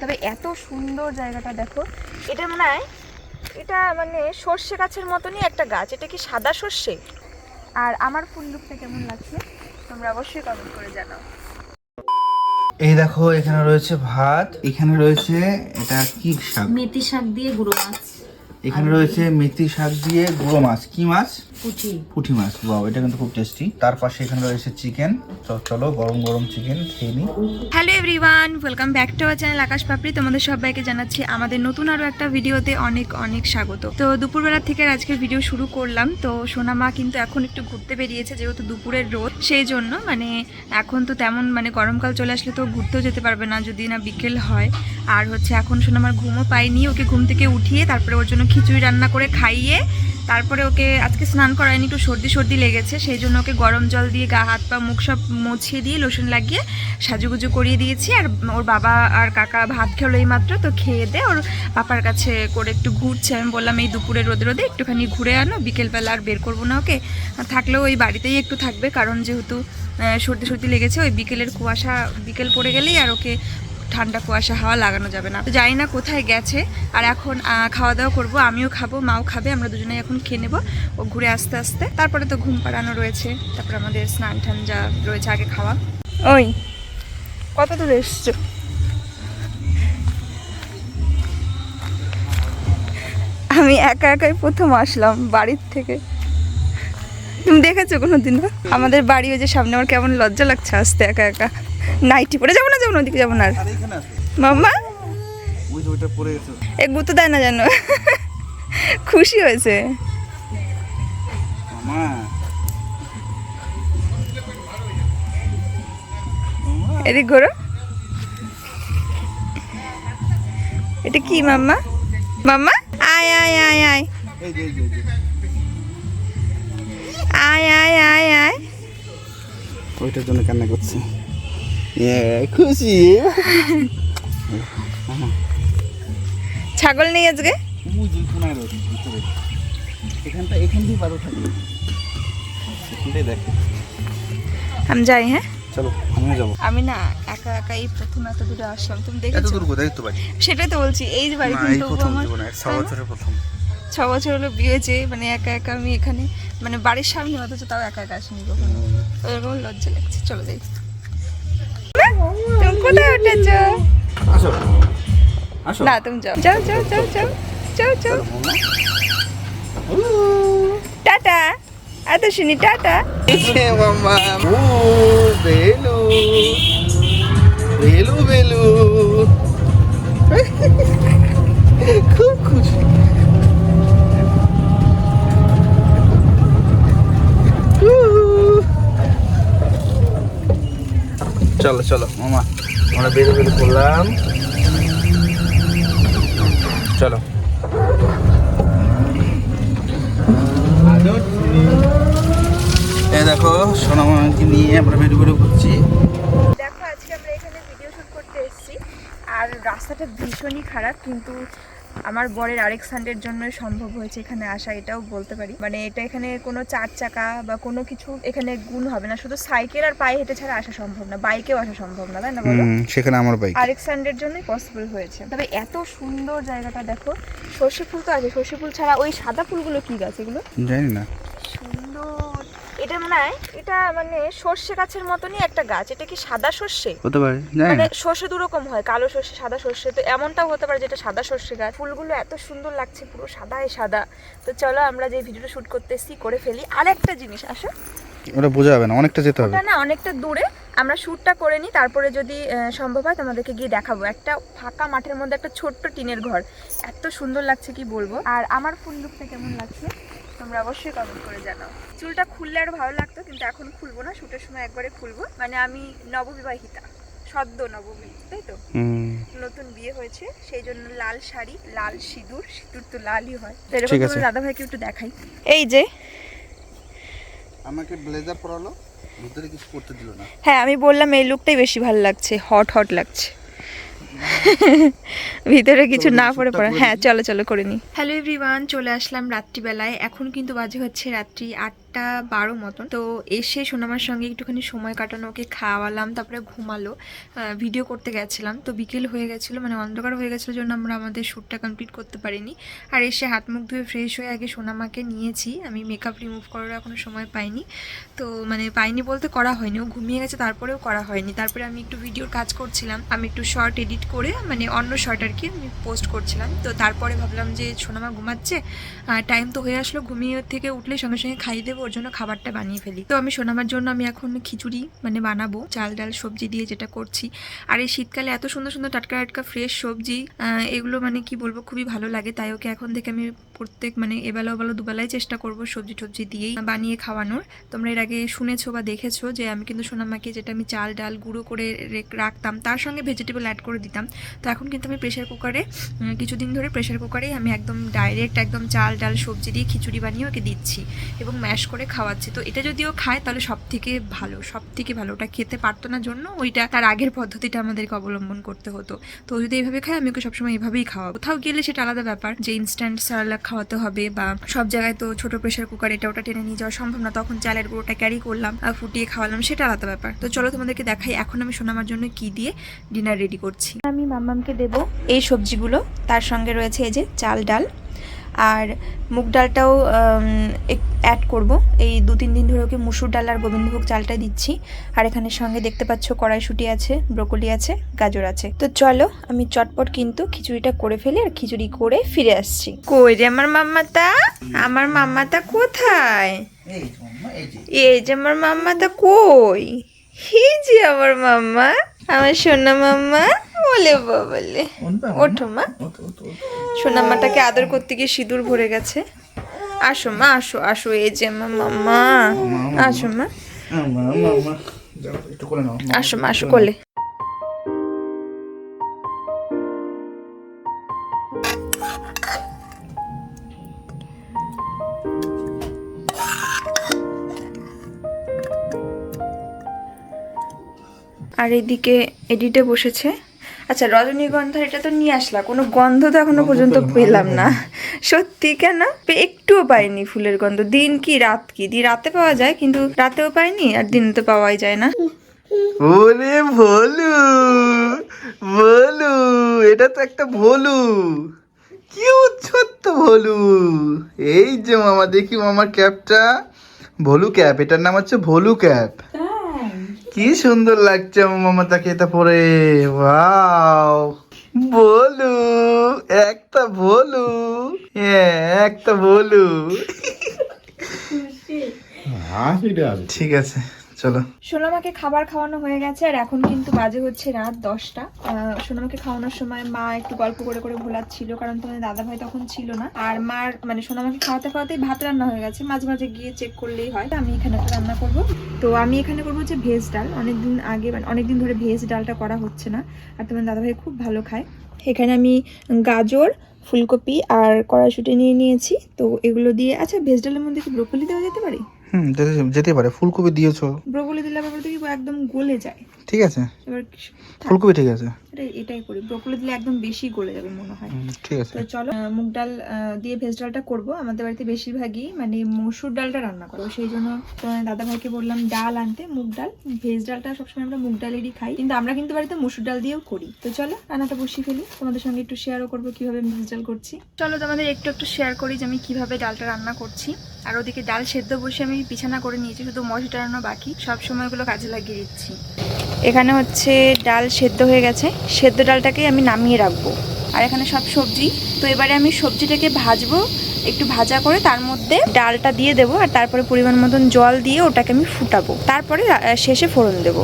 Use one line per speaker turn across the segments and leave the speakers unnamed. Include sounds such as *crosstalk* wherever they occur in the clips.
তবে এত সুন্দর জায়গাটা দেখো। এটা মনে হয় এটা মানে সর্ষে গাছের মতনই একটা গাছ। এটা কি সাদা সর্ষে? আর আমার ফুল লুকটা কেমন লাগছে? তোমরা অবশ্যই কমেন্ট করে জানাও।
এই দেখো এখানে রয়েছে ভাত এখানে রয়েছে এটা কি শাক?
মেথি শাক দিয়ে গুঁড়ো মাছ।
এখানে রয়েছে মেথি শাক দিয়ে গুঁড়ো মাছ। কি মাছ?
পুচি
পুঁটি মাছ। বাও এটা কিন্তু খুব টেস্টি তার পাশে এখানে রয়েছে চিকেন চলো গরম গরম চিকেন খেয়ে নিই
hello everyone welcome back to our channel Akash Papri তোমাদের সবাইকে জানাচ্ছি আমাদের নতুন আরও একটা ভিডিওতে অনেক অনেক স্বাগত। তো দুপুরবেলা থেকে আর আজকে ভিডিও শুরু করলাম। তো সোনামা কিন্তু এখন একটু ঘুরতে বেরিয়েছে যেহেতু দুপুরের রোদ। সেই জন্য মানে এখন তো তেমন মানে গরমকাল চলে আসলে তো ঘুরতেও যেতে পারবে না যদি না বিকেল হয়। আর হচ্ছে এখন সোনামার ঘুমও পাইনি ওকে ঘুম থেকে উঠিয়ে তারপরে ওর জন্য খিচুড়ি রান্না করে খাইয়ে তারপরে ওকে আজকে স্নান করায়নি, একটু সর্দি সর্দি লেগেছে, সেই জন্য ওকে গরম জল দিয়ে গা, হাত, পা, মুখ সব মুছিয়ে দিয়ে লোশন লাগিয়ে সাজুগুজু করিয়ে দিয়েছি। আর ওর বাবা আর কাকা ভাত খেলো এই মাত্র তো খেয়ে দে ওর পাপার কাছে করে একটু ঘুরছে। আমি বললাম, এই দুপুরে রোদে রোদে একটুখানি ঘুরে আনো, বিকেলবেলা আর বের করব না ওকে। থাকলেও ওই বাড়িতেই একটু থাকবে, কারণ যেহেতু সর্দি সর্দি লেগেছে, ওই বিকেলের কুয়াশা, বিকেল পড়ে গেলেই আর ওকে ঠান্ডা কুয়াশা হাওয়া লাগানো যাবে না। তো জানি না কোথায় গেছে, আর এখন খাওয়া দাওয়া করব, আমিও খাব, মাও খাবে, আমরা দুজনেই এখন খেয়ে নেব। ও ঘুরে আস্তে আস্তে, তারপরে তো ঘুম পাড়ানো রয়েছে, তারপরে আমাদের স্নান টান যা রয়েছে, আগে খাওয়া। ওই, কত দূরে এসছো? আমি একা একাই প্রথম আসলাম বাড়ির থেকে। তুমি দেখেছ কোনো দিন আমাদের বাড়ি ওই যে সামনে, আমার কেমন লজ্জা লাগছে আসতে একা একা। নাইটি পরে যাব না যাব না ওদিকে যাব না আর। মাম্মা? এ গুতো দেয় না জানো খুশি হয়েছে। এদিক ঘোরো। এটা কি মাম্মা? মাম্মা? আয় আয় আয় আয়। আয় আয় আয় আয়।
ওইটার জন্য কান্না করছে। খুশি
ছাগল নেই আজকে?
ওই যে কোনায় রয়েছে ভিতরে এখানটা এখান দিয়ে বারো থাকে এখানটাই দেখে
আমি যাই হ্যাঁ?
চলো আমিও যাব।
আমি না একা একা এই প্রথম এত দূরে আসলাম। তুমি
এত
দেখেছ?
দূর কোথায়? তো বাড়ি।
সেটাই তো বলছি এই যে বাড়ি কিন্তু আমার
ছ বছরের প্রথম।
ছ বছর হলো বিয়েছে মানে একা একা আমি এখানে মানে বাড়ির সামনে অথচ তাও একা একা আসিনি কখনো। ওরকম লজ্জা লাগছে। চলো যাই তুমি কোথায় উঠেছো?
আসো। আসো।
না তুমি যাও। যাও যাও যাও যাও যাও যাও। টাটা। এত শুনি টাটা।
মামা বেলু। বেলু বেলু। *laughs* খুব খুশি। চলো চলো। মামা, আমরা বেরো বেরো করলাম। চলো। এ দেখো সোনামাকে নিয়ে আমরা বেরো বেরো করছি।
দেখো, আজকে আমরা এখানে ভিডিও করতে এসেছি। আর রাস্তাটা ভীষণই খারাপ, কিন্তু আমার বরের আরেক সানডের জন্য সম্ভব হয়েছে এখানে আসা এটাও বলতে পারি। মানে এটা এখানে কোনো চার চাকা বা কোনো কিছু এখানে গুণ হবে না। শুধু সাইকেল আর পায়ে হেঁটে ছাড়া আসা সম্ভব না বাইকেও আসা সম্ভব না তাই না বলো?
সেখানে আমার বাইক।
আরেক সানডের জন্যই পসিবল হয়েছে। তবে এত সুন্দর জায়গাটা দেখো সর্ষে ফুল তো আছে সর্ষে ফুল ছাড়া ওই সাদা ফুলগুলো কি গাছ এগুলো?
জানি না।
এটা মনে হয় এটা মানে সর্ষে গাছের মতনই একটা গাছ। এটা কি সাদা সর্ষে?
হতে পারে
মানে সর্ষে দুরকম হয় কালো সর্ষে সাদা সর্ষে। তো এমনটাও হতে পারে যেটা সাদা সর্ষে গাছ। ফুলগুলো এত সুন্দর লাগছে পুরো সাদাই সাদা। তো চলো আমরা যে ভিডিওটা শুট করতেছি করে ফেলি। আর একটা জিনিস আসো।
ওটা বোঝা যাবে না অনেকটা যেতে হবে।
না অনেকটা দূরে। আমরা শ্যুটটা করে নিই তারপরে যদি আহ, সম্ভব হয় তোমাদেরকে গিয়ে দেখাবো। একটা ফাঁকা মাঠের মধ্যে একটা ছোট্ট টিনের ঘর। এত সুন্দর লাগছে কি বলব? আর আমার ফুল লুকটা কেমন লাগছে? তোমরা অবশ্যই কমেন্ট করে জানাও। চুলটা খুললে আরও ভালো লাগতো কিন্তু এখন খুলবো না শ্যুটের সময় একবারে খুলবো। মানে আমি নববিবাহিতা সদ্য নববিবাহিত তাই তো? নতুন বিয়ে হয়েছে সেই জন্য লাল শাড়ি লাল সিঁদুর সিঁদুর তো লালই হয়। তো এরকম
ঠিক আছে।
তোমার দাদা ভাইকে একটু দেখাই। এই যে
আমাকে ব্লেজার পরালো ভিতরে কিছু করতে দিল না।
হ্যাঁ আমি বললাম এই লুকটাই বেশি ভালো লাগছে হট হট লাগছে। *laughs* ভিতরে কিছু না পড়ে
করে
হ্যাঁ চলো চলো করে নি। হ্যালো এভরিওয়ান চলে আসলাম রাত্রিবেলায়। এখন কিন্তু বাজে হচ্ছে রাত্রি আটটা আটটা বারো মতন। তো এসে সোনামার সঙ্গে একটুখানি সময় কাটানো ওকে খাওয়ালাম তারপরে ঘুমালো। ভিডিও করতে গেছিলাম। তো বিকেল হয়ে গেছিল মানে অন্ধকার হয়ে গেছিল জন্য আমরা আমাদের শ্যুটটা কমপ্লিট করতে পারিনি। আর এসে হাত মুখ ধুয়ে ফ্রেশ হয়ে আগে সোনামাকে নিয়েছি। আমি মেকআপ রিমুভ করার এখনও সময় পাইনি। তো মানে পাইনি বলতে করা হয়নি। ও ঘুমিয়ে গেছে তারপরেও করা হয়নি। তারপরে আমি একটু ভিডিওর কাজ করছিলাম। আমি একটু শর্ট এডিট করে মানে অন্য শর্ট আর কি আমি পোস্ট করছিলাম। তো তারপরে ভাবলাম যে সোনামা ঘুমাচ্ছে টাইম তো হয়ে আসলো, ঘুমিয়ে থেকে উঠলে সঙ্গে সঙ্গে খাইয়ে দেবো, ওর জন্য খাবারটা বানিয়ে ফেলি। তো আমি সোনামার জন্য আমি এখন খিচুড়ি মানে বানাবো, চাল ডাল সবজি দিয়ে যেটা করছি। আর এই শীতকালে এত সুন্দর সুন্দর টাটকা টাটকা ফ্রেশ সবজি এগুলো মানে কি বলব, খুবই ভালো লাগে, তাই ওকে এখন থেকে আমি প্রত্যেক মানে এবেলা ওবেলা দুবেলায় চেষ্টা করব সবজি টবজি দিয়েই বানিয়ে খাওয়ানোর। তোমরা এর আগে শুনেছো বা দেখেছ যে আমি কিন্তু সোনামাকে যেটা আমি চাল, ডাল গুঁড়ো করে রেখ- রাখতাম তার সঙ্গে ভেজিটেবল অ্যাড করে দিতাম। তো এখন কিন্তু আমি প্রেশার কুকারে কিছুদিন ধরে প্রেশার কুকারেই আমি একদম ডাইরেক্ট একদম চাল, ডাল, সবজি দিয়ে খিচুড়ি বানিয়ে ওকে দিচ্ছি এবং ম্যাশ করে খাওয়াচ্ছি। তো এটা যদিও খায় তাহলে সব থেকে ভালো সব থেকে ভালো। ওটা খেতে পারতো না জন্য ওইটা তার আগের পদ্ধতিটা আমাদেরকে অবলম্বন করতে হতো। তো যদি এইভাবে খায় আমি ওকে সবসময় এভাবেই খাওয়াবো। কোথাও গেলে সেটা আলাদা ব্যাপার যে ইনস্ট্যান্ট সারালাক খাওয়াতে হবে বা সব জায়গায় তো ছোট প্রেশার কুকার এটা ওটা টেনে নিয়ে যাওয়া সম্ভব না তখন চালের গুঁড়োটা ক্যারি করলাম আর ফুটিয়ে খাওয়ালাম, সেটা আলাদা ব্যাপার। তো চলো তোমাদেরকে দেখাই এখন আমি সোনামার জন্য কি দিয়ে ডিনার রেডি করছি। আমি মাম্মামকে দেব এই সবজিগুলো, তার সঙ্গে রয়েছে এই যে চাল ডাল। আর মুগ ডালটাও অ্যাড করব। এই দু তিন দিন ধরে ওকে মুসুর ডাল আর গোবিন্দভোগ চালটা দিচ্ছি। আর এখানে সঙ্গে দেখতে পাচ্ছ কড়াইশুটি আছে ব্রোকলি আছে গাজর আছে। তো চলো আমি চটপট কিন্তু খিচুড়িটা করে ফেলি আর খিচুড়ি করে ফিরে আসছি। কই রে আমার মাম্মাতা? আমার মাম্মাতা কোথায়?
এই যে মাম্মা, এই যে।
এই যে আমার মাম্মাতা কই? হি যে আমার মাম্মা আমার সোনা মাম্মা। বলে
মাম্মা?
ওঠো মা। সোনামাটাকে আদর করতে গিয়ে সিঁদুর ভরে গেছে। আসো মা আসো আসো এই যে মা মাম্মা আসো মা।
মাম্মা,
আসো মা আসো। কোলে। আর এদিকে এডিটে বসেছে। আচ্ছা রজনীগন্ধার এটা তো নিয়ে আসলা কোনো গন্ধ তো
এখনও
পর্যন্ত
পেলাম না,
সত্যি কেন? একটুও পাইনি ফুলের গন্ধ। দিন কি রাত কি? দিন রাতে পাওয়া যায় কিন্তু রাতেও পাইনি আর দিনে তো পাওয়াই যায় না।
ওরে ভোলু ভোলু এটা তো একটা ভোলু। কি ছোট্ট ভোলু। এই যে মামা দেখি মামার ক্যাপটা ভোলু ক্যাপ এটার নাম হচ্ছে ভোলু ক্যাপ কি সুন্দর লাগছে আমার মামা তাকে এটা পরে। ওয়াও বলু একটা বলু হ্যাঁ একটা বলু। ঠিক আছে। চলো।
সোনামাকে খাবার খাওয়ানো হয়ে গেছে, আর এখন কিন্তু বাজে হচ্ছে রাত দশটা। সোনামাকে খাওয়ানোর সময় মা একটু গল্প করে করে ভোলাচ্ছিল, কারণ তোমাদের দাদা ভাই তখন ছিল না। আর মার মানে সোনামাকে খাওয়াতে খাওয়াতেই ভাত রান্না হয়ে গেছে, মাঝে মাঝে গিয়ে চেক করলেই হয়। আমি এখানে একটা রান্না করব। তো আমি এখানে করব হচ্ছে ভেজ ডাল। অনেকদিন আগে মানে অনেকদিন ধরে ভেজ ডালটা করা হচ্ছে না, আর তোমার দাদা ভাই খুব ভালো খায়। এখানে আমি গাজর, ফুলকপি আর কড়াইশুটি নিয়ে নিয়েছি। তো এগুলো দিয়ে আচ্ছা ভেজ ডালের মধ্যে কি ব্রোকলি দেওয়া যেতে পারে?
হুম যেতে- পারে। ফুলকপি দিয়েছ।
ব্রোকলি দিলে আবার কি একদম গলে যায়।
ঠিক আছে।
এবার
ফুলকপি ঠিক আছে।
এটাই করি। ব্রোকলি দিলে একদম বেশি গলে যাবে মনে হয়।
ঠিক আছে।
তো চলো মুগ ডাল দিয়ে ভেজ ডালটা করব। আমাদের বাড়িতে বেশিরভাগই মানে মসুর ডালটা রান্না করব সেই জন্য দাদা ভাইকে বললাম ডাল আনতে মুগ ডাল। ভেজ ডালটা সবসময় আমরা মুগ ডালেরই খাই। কিন্তু আমরা কিন্তু বাড়িতে মসুর ডাল দিয়েও করি। তো চলো রান্নাটা বসিয়ে ফেলি। তোমাদের সঙ্গে একটু শেয়ারও করব কীভাবে আমি ভেজ ডাল করছি। চলো তোমাদের একটু একটু শেয়ার করি যে আমি কীভাবে ডালটা রান্না করছি। আর ওদিকে ডাল সেদ্ধ বসে আমি বিছানা করে নিয়েছি শুধু মশলা টানানো বাকি। সব সময়গুলো কাজে লাগিয়ে দিচ্ছি। এখানে হচ্ছে ডাল সেদ্ধ হয়ে গেছে। সেদ্ধ ডালটাকে আমি নামিয়ে রাখব। আর এখানে সব সবজি। তো এবারে আমি সবজিটাকে ভাজবো একটু ভাজা করে তার মধ্যে ডালটা দিয়ে দেবো আর তারপরে পরিমাণ মতন জল দিয়ে ওটাকে আমি ফুটাবো। তারপরে শেষে ফোড়ন দেবো।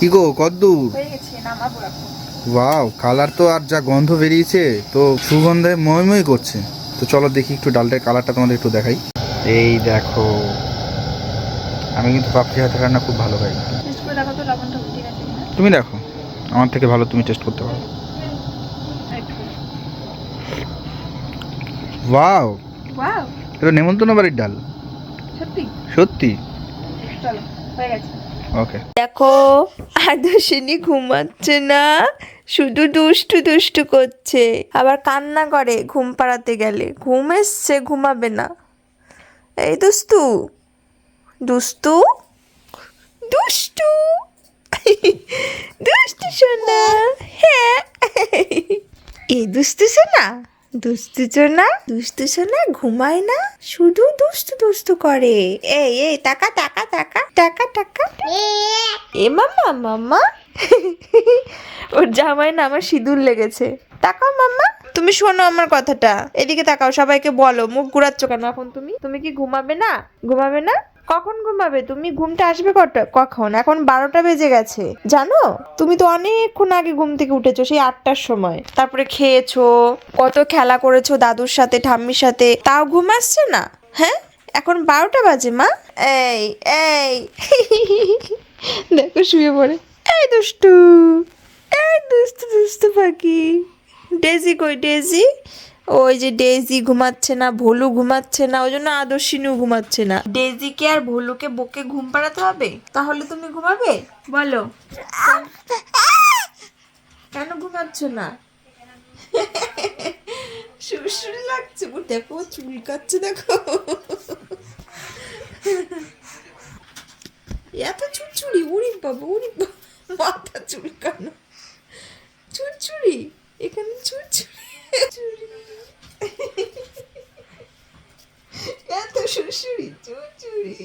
কি গো কদ্দূর?
হয়ে গেছে নামাবো
ওয়াও কালার তো আর যা গন্ধ বেরিয়েছে তো সুগন্ধে ময়ময় করছে। তো চলো দেখি একটু ডালটার কালারটা তোমাদের একটু দেখাই। এই দেখো আমি কিন্তু পাপড়ি হাতে রান্না খুব ভালো
কিনা।
তুমি দেখো আমার থেকে ভালো তুমি টেস্ট করতে পারো। ওয়াও এটা নেমন্তন্ন বাড়ির ডাল।
সত্যি?
সত্যি?
হয়ে গেছে। দেখো, আদর্শিনী ঘুমাচ্ছে না, শুধু দুষ্টু দুষ্টু করছে। আবার কান্না করে ঘুম পাড়াতে গেলে। ঘুম এসছে, ঘুমাবে না। এই দুস্তু দুস্তু দুষ্টু? দুষ্টু সোনা হ্যাঁ। এই দুষ্টু সোনা দুষ্টু সোনা দুষ্টু সোনা ঘুমায় না, শুধু দুষ্টু দুষ্টু করে। এই এই, টাকা টাকা টাকা টাকা টাকা। এ মাম্মা মাম্মা। ওর জামাই না আমার সিঁদুর লেগেছে। তাকাও মাম্মা। তুমি শোনো আমার কথাটা। এদিকে তাকাও, সবাইকে বলো, মুখ ঘুরাচ্ছ কেন এখন তুমি? তুমি কি ঘুমাবে না? ঘুমাবে না? কখন ঘুমাবে? তুমি ঘুমটা আসবে কটা? কখন? এখন বারোটা বেজে গেছে। জানো? তুমি তো অনেকক্ষণ আগে ঘুম থেকে উঠেছো, সেই আটটার সময়। তারপরে খেয়েছো, কত খেলা করেছ দাদুর সাথে, ঠাম্মির সাথে, তাও ঘুম আসছে না? হ্যাঁ? এখন বারোটা বাজে, মা? এই এই। দেখো শুয়ে পড়ে। এই দুষ্টু এই দুষ্টু দুষ্টু পাখি। ডেজি কই, ডেজি? ওই যে ডেজি ঘুমাচ্ছে না, ভোলু ঘুমাচ্ছে না ওই জন্য আদর্শিনীও ঘুমাচ্ছে না। ডেজিকে আর ভোলুকে বকে ঘুম পাড়াতে হবে? তাহলে তুমি ঘুমাবে? বলো। কেন ঘুমাচ্ছ না? সুরসুরি লাগছে দেখো চুলকাচ্ছে দেখো। এত চুরচুরি উড়ি বাবা উড়ি মাথা চুলকানো। চুরচুরি এখানে চুরচুরি এত শ্বশুরি চুরি